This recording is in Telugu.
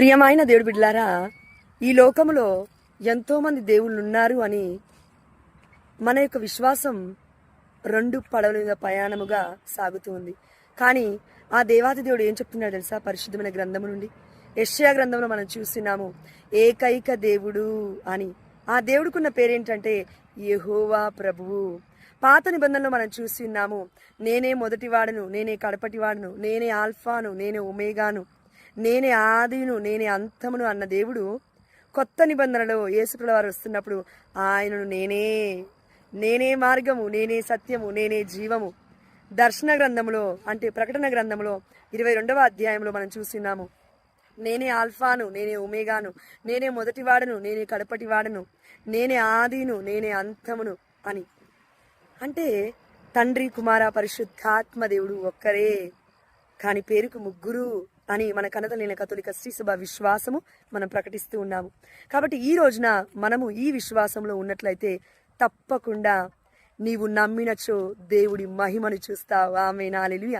ప్రియమైన దేవుడు బిడ్డలారా ఈ లోకములో ఎంతోమంది దేవుళ్ళు ఉన్నారు అని మన యొక్క విశ్వాసం రెండు పడవల మీద ప్రయాణముగా సాగుతూ ఉంది. కానీ ఆ దేవాది దేవుడు ఏం చెప్తున్నాడు తెలుసా? పరిశుద్ధమైన గ్రంథము నుండి. యష్యా గ్రంథంలో మనం చూస్తున్నాము ఏకైక దేవుడు అని. ఆ దేవుడుకున్న పేరేంటంటే యెహోవా ప్రభువు. పాత నిబంధనలో మనం చూసి ఉన్నాము నేనే మొదటివాడను నేనే కడపటివాడను నేనే ఆల్ఫాను నేనే ఒమేగాను. నేనే ఆదిను నేనే అంతమును అన్న దేవుడు కొత్త నిబంధనలో యేసుకుల వారు వస్తున్నప్పుడు ఆయనను నేనే నేనే మార్గము నేనే సత్యము నేనే జీవము. దర్శన గ్రంథంలో అంటే ప్రకటన గ్రంథంలో ఇరవై రెండవ అధ్యాయంలో మనం చూస్తున్నాము. నేనే ఆల్ఫాను నేనే ఉమేగాను నేనే మొదటివాడను నేనే కడపటివాడను నేనే ఆదిను నేనే అంతమును అని. అంటే తండ్రి కుమార పరిశుద్ధాత్మ దేవుడు ఒక్కరే కాని పేరుకు ముగ్గురు అని మన కనతలైన కథలిక శ్రీసభ విశ్వాసము మనం ప్రకటిస్తూ ఉన్నాము. కాబట్టి ఈ రోజున మనము ఈ విశ్వాసంలో ఉన్నట్లయితే తప్పకుండా నీవు నమ్మినచో దేవుడి మహిమను చూస్తావు. ఆమె నాలెలుయ